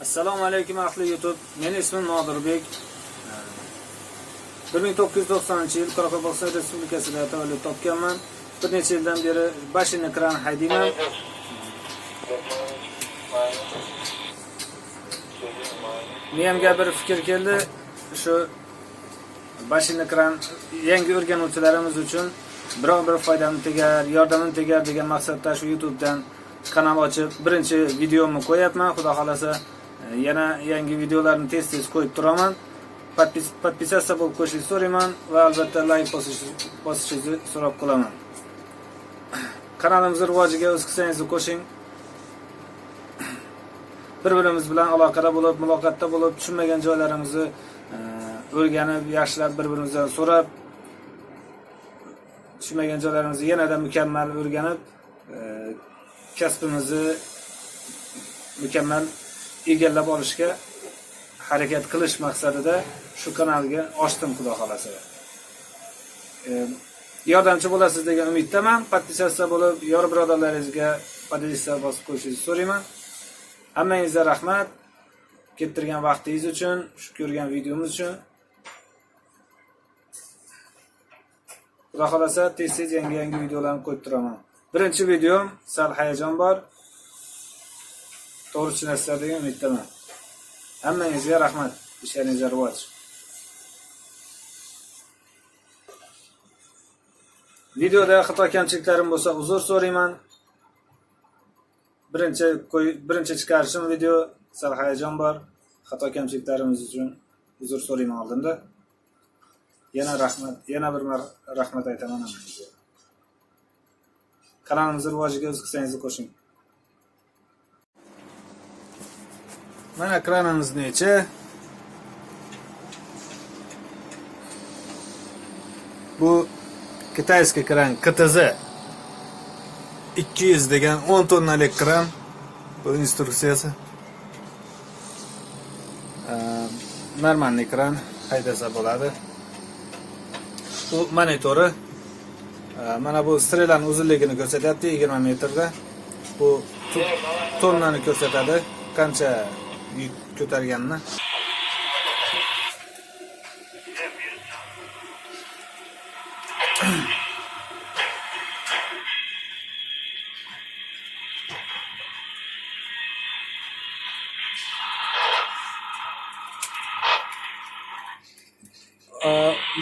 assalomu alaykum ahli youtube. Meni ismim nodirbek. 1990 yil qoraqalpog'iston respublikasida tavallud topganman. Bir necha yildan beri bashinni kran haydayman miyamga bir fikr keldi. Shu bashinni kran yangi o'rganuvchilarimiz uchun biror bir foydam tegar yordamim tegar degan maqsadda shu youtubedan kanal ochib birinchi videomni qo'yapman. Xudo xohlasa yana yangi videolarni tez tez qo'yib turaman podpisatsiya bo'lib qo'yishingizni so'rayman va albatta bosish- bosishingizni so'rab qolaman kanalimizni rivojiga o'z hissangizni qo'shing bir birimiz bilan aloqada bo'lib muloqotda bo'lib tushunmagan joylarimizni e, o'rganib yaxshilab bir birimizdan so'rab tushunmagan joylarimizni yanada mukammal o'rganib e, kasbimizni mukammal egallab olishga harakat qilish maqsadida shu kanalga ochdim xudo xohlasa. E, yordamchi bo'lasiz degan umiddaman. Podpisatsiya bo'lib yor birodarlaringizga podpisatsiya bosib qo'yishingizni so'rayman. Hammangizga rahmat. Kettirgan vaqtingiz uchun shu ko'rgan videomiz uchun. Xudo xohlasa tez tez yangi yangi videolarni qo'yib turaman. Birinchi videom sal hayajon bor. To'g'ri tushunasizlar degan umiddaman hammangizga rahmat ishlaringizga rivoj videoda xato kamchiliklarim bo'lsa uzr so'rayman birinchi birinchi chiqarishim video. Sal hayajon bor xato kamchiliklarimiz uchun uzr so'rayman oldinda yana rahmat yana bir mar rahmat aytaman kanalimizni rivojiga o'z hissangizni qo'shing mana kranimizni ichi bu kitayskiy kran ktz 200 degan 10 tonnalik kran bu instruksiyasi. Eee, normalniy kran haydasa bo'ladi. Bu monitori Eee, mana bu strelani uzunligini ko'rsatyapti 20 metrda. Bu tonnani ko'rsatadi. Qancha yük kötergenle.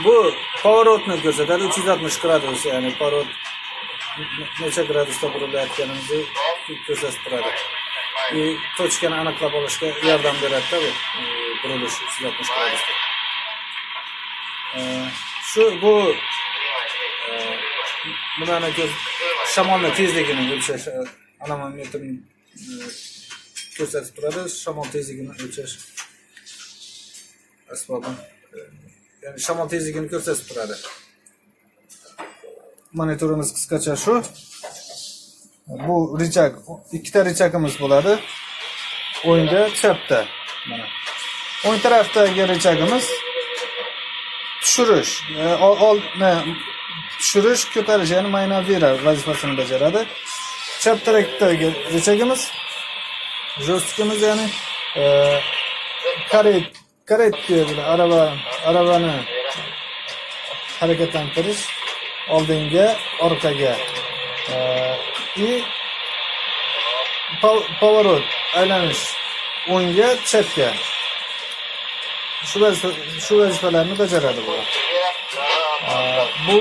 bu pavarotni ko'rsatadi uch yuz oltmish gradus ya'ni. Pavarot necha gradusda burilayotganimizni ko'rsatib turadi и точкani aniqlab olishga yordam beradida bu e, burilish 360 gradusda Eee, shu bu e, nimani ko'z- shamolni tezligini o'lchash e, anamometrni e, ko'rsatib turadi shamol tezligini o'lchash asbobi E, ya'ni shamol tezligini ko'rsatib turadi monitorimiz qisqacha shu bu richak ikkita richagimiz bo'ladi o'ngda chapda mana o'ng tarafdagi richagimiz tushirish e, ol- tushirish ko'tarish ya'ni maynavira vazifasini bajaradi chap tarafdagi richagimiz jo'stkimiz ya'ni e, karet karetga araba arabani harakatlantirish oldinga orqaga i Pavarot aylanish o'ngga chapga shu shu vazifalarni bajaradi bular bu.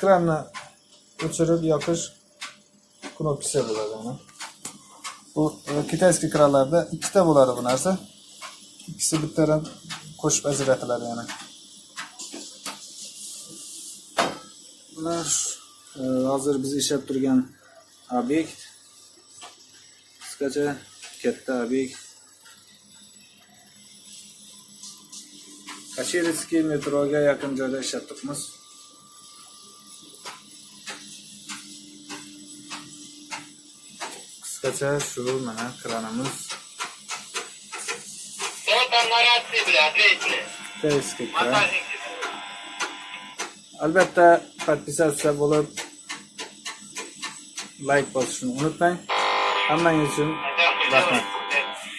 Kranni o'chirib yoqish knopkasi bo'ladi bu kitayskiy kranlarda ikkita bo'ladi bu narsa. İkkisi bittadan qo'shib ajratiladi yana bular hozir biz? İshlab turgan obyekt qisqacha katta obyekt kashiriskiy metroga yaqin joyda ishlab turibmiz qisqacha shu mana kranimiz albatta podpisatsiya bo'lib layk bosishni unutmang hammangiz uchun rahmat